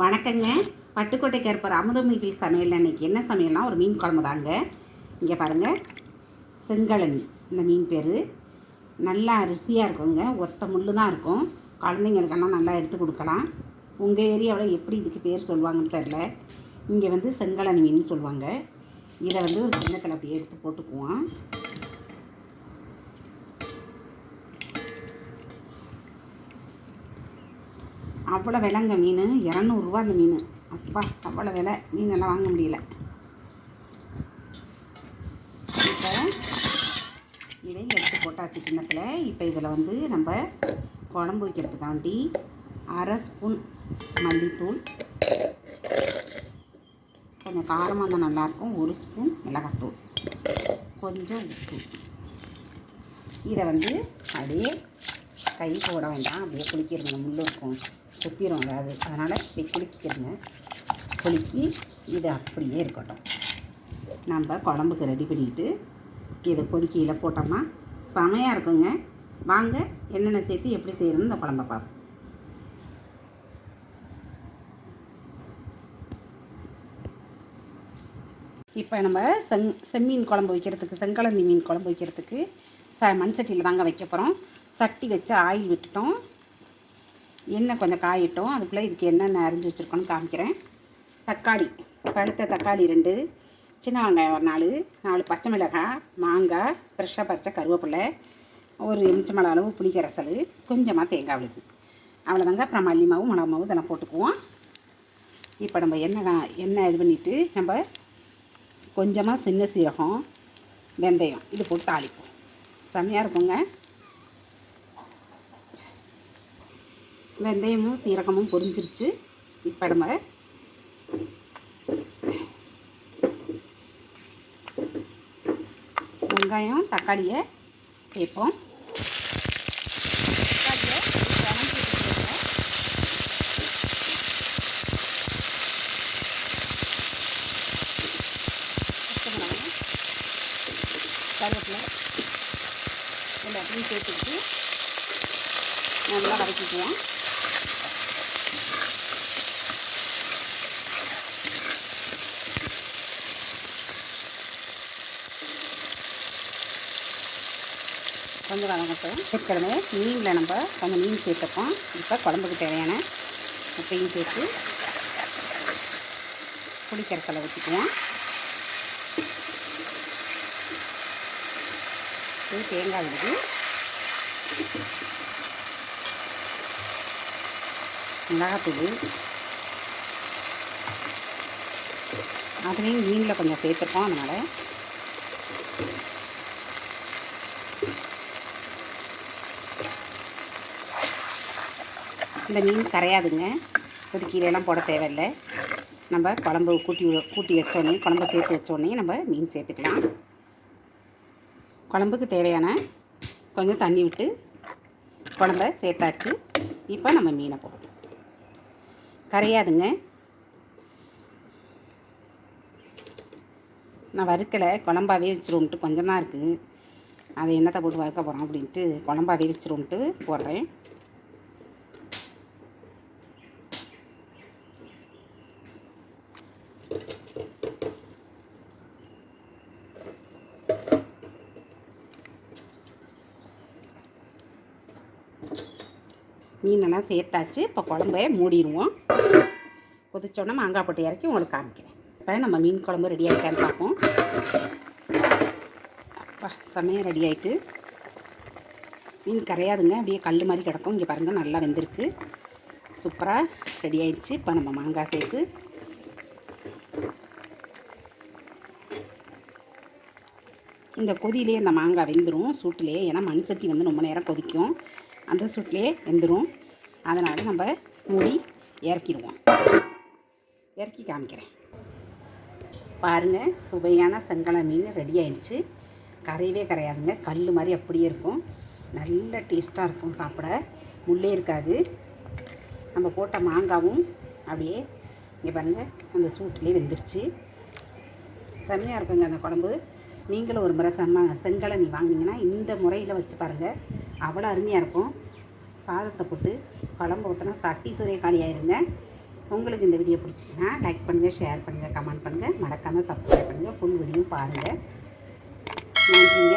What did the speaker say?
வணக்கங்க. பட்டுக்கோட்டை கேற்பர் அமுதமிழி சமையல் அன்னைக்கு என்ன சமையல்னா ஒரு மீன் குழம்பு தாங்க. இங்கே பாருங்கள் செங்கலன் இந்த மீன் பேர். நல்லா ருசியாக இருக்குங்க. ஒத்த முள் தான் இருக்கும். குழந்தைங்களுக்கெல்லாம் நல்லா எடுத்து கொடுக்கலாம். உங்கள் ஏரியாவில் எப்படி இதுக்கு பேர் சொல்லுவாங்கன்னு தெரில இங்கே வந்து செங்கலன் மீன் சொல்லுவாங்க. இதை வந்து ஒரு கிண்ணத்தில் அப்படியே எடுத்து போட்டுக்குவோம். அவ்வளோ விலைங்க மீன். இரநூறுவா அந்த மீன். அப்பா அவ்வளோ விலை. மீனெல்லாம் வாங்க முடியல. இப்போ இதை எடுத்து போட்டாச்சு கிண்ணத்தில். இப்போ இதில் வந்து நம்ம குழம்பு வைக்கிறதுக்காண்டி அரை ஸ்பூன் மல்லித்தூள். கொஞ்சம் காரமாக இருந்தால் நல்லாயிருக்கும். ஒரு ஸ்பூன் மிளகாத்தூள். கொஞ்சம் உப்பு. இதை வந்து அப்படியே கை போட வேண்டாம். அப்படியே குளிக்கிறது முள்ளு இருக்கும். குத்திரும் அதாவது அதனால் இப்படி குளிக்கிறங்க. குலுக்கி இது அப்படியே இருக்கட்டும். நம்ம குழம்புக்கு ரெடி பண்ணிட்டு இதை கொதிக்கையில் போட்டோம்னா செமையாக இருக்குங்க. வாங்க என்னென்ன சேர்த்து எப்படி செய்யணும்னு இந்த குழம்ப பார்ப்போம். இப்போ நம்ம செங் செம்மீன் குழம்பு வைக்கிறதுக்கு செங்கலந்தி மீன் குழம்பு வைக்கிறதுக்கு ச மண் சட்டியில் தாங்க வைக்க போகிறோம் சட்டி வச்சு ஆயில் விட்டுட்டோம். எண்ணெய் கொஞ்சம் காயிட்டோம். அதுக்குள்ளே இதுக்கு என்னென்ன அரிஞ்சு வச்சுருக்கோன்னு காமிக்கிறேன். தக்காளி பழுத்த தக்காளி ரெண்டு சின்ன வெங்காயம் ஒரு நாலு நாலு பச்சை மிளகாய் மாங்காய் ஃப்ரெஷ்ஷாக பறித்த கருவேப்பிலை ஒரு எமிச்சமள அளவு புளிக்கரசல் கொஞ்சமாக தேங்காய் விழுது. அவ்வளோதாங்க அப்புறம் மல்லி மாவு மிளகா மாவு இதெல்லாம் போட்டுக்குவோம். இப்போ நம்ம எண்ணெய் எண்ணெய் இது பண்ணிவிட்டு நம்ம கொஞ்சமாக சின்ன சீரகம் வெந்தயம் இது போட்டு தாளிப்போம். செம்மையாக இருக்குங்க. வெந்தயமும் சீரகமும் பொரிஞ்சிருச்சு. இப்போ நம்ம வெங்காயம் தக்காளியை சேர்ப்போம். தக்காளியை கருவேப்பிலை எல்லாத்தையும் சேர்த்துக்கிட்டு நல்லா வதக்கிக்குவோம். கொஞ்சம் வதங்கட்டும் ஏற்கனவே மீனில் நம்ம கொஞ்சம் மீன் சேர்த்துப்போம். இப்போ குழம்புக்கு தேவையான உப்பையும் சேர்த்து புளிக்கரைசலை ஊற்றிக்குவோம் இது தேங்காய் விடுது மிளகாத்தூள். அதுலேயும் மீனில் கொஞ்சம் சேர்த்துப்போம் அதனால். இந்த மீன் கரையாதுங்க. கொதிக்கீரையெல்லாம் போட தேவையில்லை. நம்ம குழம்பு கூட்டி கூட்டி வச்சோடனே குழம்பு சேர்த்து வச்சோடனே நம்ம மீன் சேர்த்துக்கலாம். குழம்புக்கு தேவையான கொஞ்சம் தண்ணி விட்டு குழம்ப சேர்த்தாச்சு. இப்போ நம்ம மீனை போடுவோம் கரையாதுங்க. நான் வறுக்கலை. குழம்பாவே வச்சிருவோன்ட்டு கொஞ்சமாக இருக்குது. அதை என்னத்தை போட்டு வறுக்க போகிறோம் அப்படின்ட்டு குழம்பாவே வச்சிருவோன்ட்டு போடுறேன். மீனெல்லாம் சேர்த்தாச்சு. இப்போ குழம்பைய மூடிடுவோம். கொதிச்சோடனே மாங்காய் போட்டு இறக்கி உங்களுக்கு காமிக்கிறேன். இப்போ நம்ம மீன் குழம்பு ரெடி ஆகிட்டான்னு பார்ப்போம். அப்பா செமையாக ரெடி ஆகிட்டு மீன் கரையாதுங்க. அப்படியே கல் மாதிரி கிடக்கும். இங்கே பாருங்கள் நல்லா வெந்திருக்கு. சூப்பராக ரெடி ஆயிடுச்சு. இப்போ நம்ம மாங்காய் சேர்த்து. இந்த கொதியிலே இந்த மாங்காய் வெந்துடும் சூட்டிலே ஏன்னா மண் சட்டி வந்து ரொம்ப நேரம் கொதிக்கும். அந்த சூட்லேயே வெந்துடும் அதனால் நம்ம மூடி இறக்கிடுவோம். இறக்கி காமிக்கிறேன். பாருங்கள் சுவையான செங்கலை மீன் ரெடி ஆயிடுச்சு. கரையவே கரையாதுங்க. கல் மாதிரி அப்படியே இருக்கும். நல்ல டேஸ்ட்டாக இருக்கும் சாப்பிட. முள்ளே இருக்காது. நம்ம போட்ட மாங்காவும் அப்படியே இங்கே பாருங்கள் அந்த சூட்டிலே வெந்துருச்சு. செம்மையாக இருக்குங்க அந்த குழம்பு. நீங்களும் ஒரு முறை செம்ம செங்கலை நீ வாங்கினீங்கன்னா இந்த முறையில் வச்சு பாருங்கள் அவ்வளோ அருமையாக இருக்கும். சாதத்தை போட்டு குழம்பு ஊற்றினா சட்டி சூரிய காலி ஆயிருங்க. உங்களுக்கு இந்த வீடியோ பிடிச்சிச்சின்னா லைக் பண்ணுங்கள் ஷேர் பண்ணுங்கள் கமெண்ட் பண்ணுங்கள் மறக்காமல் சப்ஸ்கிரைப் பண்ணுங்கள் ஃபுல் வீடியோ பாருங்கள் நன்றிங்க.